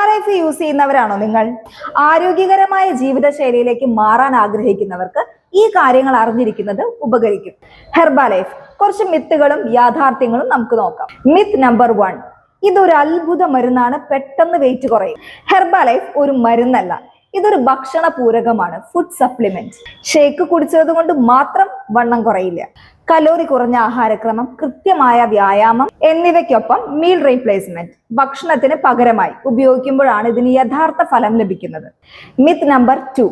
Herbalife use ചെയ്യുന്നവരാണോ നിങ്ങൾ? ആരോഗ്യകരമായ ജീവിതശൈലിയിലേക്ക് മാറാൻ ആഗ്രഹിക്കുന്നവർക്ക് ഈ കാര്യങ്ങൾ അറിഞ്ഞിരിക്കുന്നത് ഉപകരിക്കും. ഹെർബാലൈഫ് കുറച്ച് മിത്തുകളും യാഥാർത്ഥ്യങ്ങളും നമുക്ക് നോക്കാം. മിത്ത് നമ്പർ വൺ ഇതൊരു അത്ഭുത മരുന്നാണ് പെട്ടെന്ന് വെയിറ്റ് കുറയും. ഹെർബാലൈഫ് ഒരു മരുന്നല്ല ഇതൊരു ഭക്ഷണ പൂരകമാണ് ഫുഡ് സപ്ലിമെന്റ് ഷേക്ക് കുടിച്ചത് കൊണ്ട് മാത്രം വണ്ണം കുറയില്ല. കലോറി കുറഞ്ഞ ആഹാരക്രമം കൃത്യമായ വ്യായാമം എന്നിവയ്ക്കൊപ്പം മീൽ റീപ്ലേസ്മെന്റ് ഭക്ഷണത്തിന് പകരമായി ഉപയോഗിക്കുമ്പോഴാണ് ഇതിന് യഥാർത്ഥ ഫലം ലഭിക്കുന്നത്. മിത്ത് നമ്പർ ടു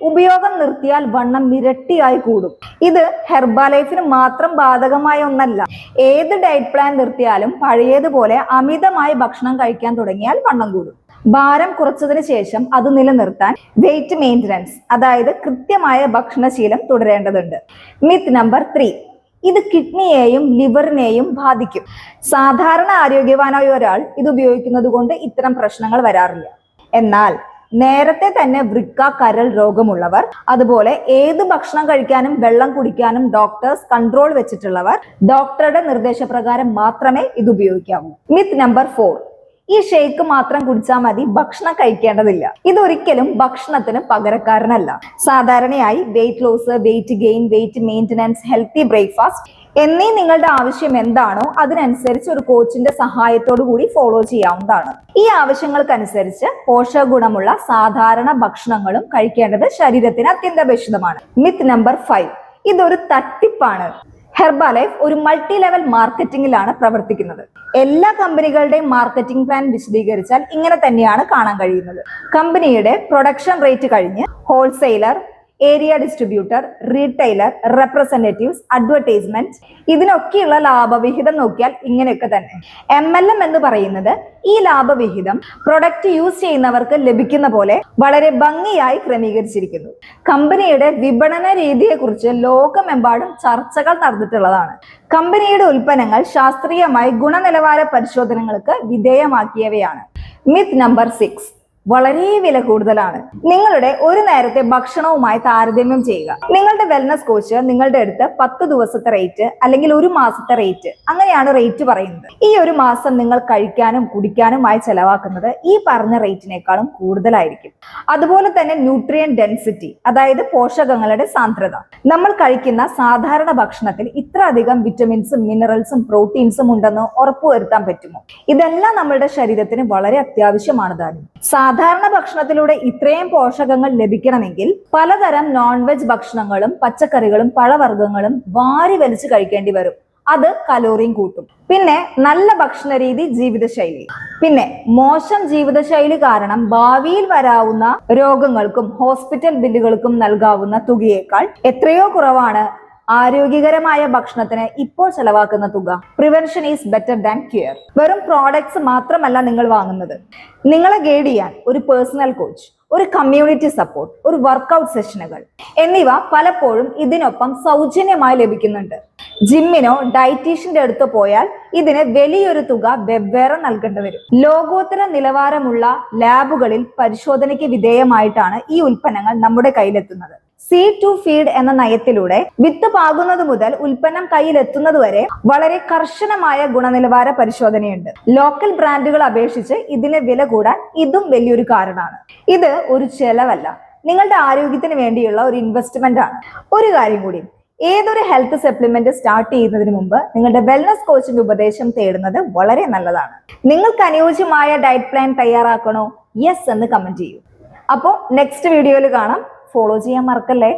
ഉപയോഗം നിർത്തിയാൽ വണ്ണം ഇരട്ടിയായി കൂടും. ഇത് ഹെർബാലൈഫിന് മാത്രം ബാധകമായ ഒന്നല്ല. ഏത് ഡയറ്റ് പ്ലാൻ നിർത്തിയാലും പഴയതുപോലെ അമിതമായി ഭക്ഷണം കഴിക്കാൻ തുടങ്ങിയാൽ വണ്ണം കൂടും. ഭാരം കുറച്ചതിന് ശേഷം അത് നിലനിർത്താൻ വെയിറ്റ് മെയിന്റനൻസ് അതായത് കൃത്യമായ ഭക്ഷണശീലം തുടരേണ്ടതുണ്ട്. മിത്ത് നമ്പർ ത്രീ ഇത് കിഡ്നിയെയും ലിവറിനെയും ബാധിക്കും. സാധാരണ ആരോഗ്യവാനായ ഒരാൾ ഇത് ഉപയോഗിക്കുന്നത് കൊണ്ട് ഇത്തരം പ്രശ്നങ്ങൾ വരാറില്ല. എന്നാൽ നേരത്തെ തന്നെ വൃക്ക കരൾ രോഗമുള്ളവർ അതുപോലെ ഏത് ഭക്ഷണം കഴിക്കാനും വെള്ളം കുടിക്കാനും ഡോക്ടേഴ്സ് കൺട്രോൾ വെച്ചിട്ടുള്ളവർ ഡോക്ടറുടെ നിർദ്ദേശപ്രകാരം മാത്രമേ ഇത് ഉപയോഗിക്കാവൂ. മിത്ത് നമ്പർ ഫോർ ഈ ഷേക്ക് മാത്രം കുടിച്ചാൽ മതി ഭക്ഷണം കഴിക്കേണ്ടതില്ല. ഇതൊരിക്കലും ഭക്ഷണത്തിന് പകരക്കാരനല്ല. സാധാരണയായി weight loss weight gain weight maintenance healthy breakfast എന്നീ നിങ്ങളുടെ ആവശ്യം എന്താണോ അതിനനുസരിച്ച് ഒരു കോച്ചിന്റെ സഹായത്തോടു കൂടി ഫോളോ ചെയ്യാവുന്നതാണ്. ഈ ആവശ്യങ്ങൾക്കനുസരിച്ച് പോഷകഗുണമുള്ള സാധാരണ ഭക്ഷണങ്ങളും കഴിക്കേണ്ടത് ശരീരത്തിന് അത്യന്താപേക്ഷിതമാണ്. മിത്ത് നമ്പർ ഫൈവ് ഇതൊരു തട്ടിപ്പാണ്. ഹെർബാലൈഫ് ഒരു മൾട്ടി ലെവൽ മാർക്കറ്റിംഗിലാണ് പ്രവർത്തിക്കുന്നത്. എല്ലാ കമ്പനികളുടെയും മാർക്കറ്റിംഗ് പ്ലാൻ വിശദീകരിച്ചാൽ ഇങ്ങനെ തന്നെയാണ് കാണാൻ കഴിയുന്നത്. കമ്പനിയുടെ പ്രൊഡക്ഷൻ റേറ്റ് കഴിഞ്ഞ് wholesaler area distributor retailer representatives advertisement ഇതിനൊക്കെയുള്ള ലാഭവിഹിതം നോക്കിയാൽ ഇങ്ങനെയൊക്കെ തന്നെ. എം എൽ എം എന്ന് പറയുന്നത് ഈ ലാഭവിഹിതം പ്രൊഡക്റ്റ് യൂസ് ചെയ്യുന്നവർക്ക് ലഭിക്കുന്ന പോലെ വളരെ ഭംഗിയായി ക്രമീകരിച്ചിരിക്കുന്നു. കമ്പനിയുടെ വിപണന രീതിയെക്കുറിച്ച് ലോകമെമ്പാടും ചർച്ചകൾ നടന്നിട്ടുള്ളതാണ്. കമ്പനിയുടെ ഉൽപ്പന്നങ്ങൾ ശാസ്ത്രീയമായി ഗുണനിലവാര പരിശോധനകൾക്ക് വിധേയമാക്കിയവയാണ്. മിത്ത് നമ്പർ സിക്സ് വളരെ വില കൂടുതലാണ്. നിങ്ങളുടെ ഒരു നേരത്തെ ഭക്ഷണവുമായി താരതമ്യം ചെയ്യുക. നിങ്ങളുടെ വെൽനസ് കോച്ച് നിങ്ങളുടെ അടുത്ത് പത്ത് ദിവസത്തെ റേറ്റ് അല്ലെങ്കിൽ ഒരു മാസത്തെ റേറ്റ് അങ്ങനെയാണ് റേറ്റ് പറയുന്നത്. ഈ ഒരു മാസം നിങ്ങൾ കഴിക്കാനും കുടിക്കാനുമായി ചെലവാക്കുന്നത് ഈ പറഞ്ഞ റേറ്റിനേക്കാളും കൂടുതലായിരിക്കും. അതുപോലെ തന്നെ ന്യൂട്രിയൻ ഡെൻസിറ്റി അതായത് പോഷകങ്ങളുടെ സാന്ദ്രത. നമ്മൾ കഴിക്കുന്ന സാധാരണ ഭക്ഷണത്തിൽ ഇത്ര അധികം വിറ്റമിൻസും മിനറൽസും പ്രോട്ടീൻസും ഉണ്ടെന്ന് ഉറപ്പുവരുത്താൻ പറ്റുമോ? ഇതെല്ലാം നമ്മളുടെ ശരീരത്തിന് വളരെ അത്യാവശ്യമാണ് താനും സാധാരണ ഭക്ഷണത്തിലൂടെ ഇത്രയും പോഷകങ്ങൾ ലഭിക്കണമെങ്കിൽ പലതരം നോൺ വെജ് ഭക്ഷണങ്ങളും പച്ചക്കറികളും പഴവർഗങ്ങളും വാരി വലിച്ചു കഴിക്കേണ്ടി വരും. അത് കലോറിയും കൂട്ടും. പിന്നെ നല്ല ഭക്ഷണ രീതി ജീവിതശൈലി. പിന്നെ മോശം ജീവിതശൈലി കാരണം ഭാവിയിൽ വരാവുന്ന രോഗങ്ങൾക്കും ഹോസ്പിറ്റൽ ബില്ലുകൾക്കും നൽകാവുന്ന തുകയേക്കാൾ എത്രയോ കുറവാണ് ആരോഗ്യകരമായ ഭക്ഷണത്തിന് ഇപ്പോൾ ചെലവാക്കുന്ന തുക. Prevention is better than cure വെറും പ്രോഡക്ട്സ് മാത്രമല്ല നിങ്ങൾ വാങ്ങുന്നത്. നിങ്ങളെ ഗൈഡ് ചെയ്യാൻ ഒരു പേഴ്സണൽ കോച്ച് ഒരു കമ്മ്യൂണിറ്റി സപ്പോർട്ട് ഒരു വർക്കൗട്ട് സെഷനുകൾ എന്നിവ പലപ്പോഴും ഇതിനൊപ്പം സൗജന്യമായി ലഭിക്കുന്നുണ്ട്. ജിമ്മിനോ ഡയറ്റീഷ്യന്റെ അടുത്ത് പോയാൽ ഇതിന് വലിയൊരു തുക വെവ്വേറെ നൽകേണ്ടി വരും. ലോകോത്തര നിലവാരമുള്ള ലാബുകളിൽ പരിശോധനയ്ക്ക് വിധേയമായിട്ടാണ് ഈ ഉൽപ്പന്നങ്ങൾ നമ്മുടെ കയ്യിലെത്തുന്നത്. സീ ടു ഫീഡ് എന്ന നയത്തിലൂടെ വിത്ത് പാകുന്നത് മുതൽ ഉൽപ്പന്നം കയ്യിലെത്തുന്നത് വരെ വളരെ കർശനമായ ഗുണനിലവാര പരിശോധനയുണ്ട്. ലോക്കൽ ബ്രാൻഡുകൾ അപേക്ഷിച്ച് ഇതിന് വില കൂടാൻ ഇതും വലിയൊരു കാരണമാണ്. ഇത് ഒരു ചെലവല്ല. നിങ്ങളുടെ ആരോഗ്യത്തിന് വേണ്ടിയുള്ള ഒരു ഇൻവെസ്റ്റ്മെന്റ് ആണ്. ഒരു കാര്യം കൂടി ഏതൊരു ഹെൽത്ത് സപ്ലിമെന്റ് സ്റ്റാർട്ട് ചെയ്യുന്നതിന് മുമ്പ് നിങ്ങളുടെ വെൽനസ് കോച്ചിന്റെ ഉപദേശം തേടുന്നത് വളരെ നല്ലതാണ്. നിങ്ങൾക്ക് അനുയോജ്യമായ ഡയറ്റ് പ്ലാൻ തയ്യാറാക്കണോ? യെസ് എന്ന് കമന്റ് ചെയ്യൂ. അപ്പോൾ നെക്സ്റ്റ് വീഡിയോയിൽ കാണാം. ഫോളോ ചെയ്യാൻ മറക്കല്ലേ?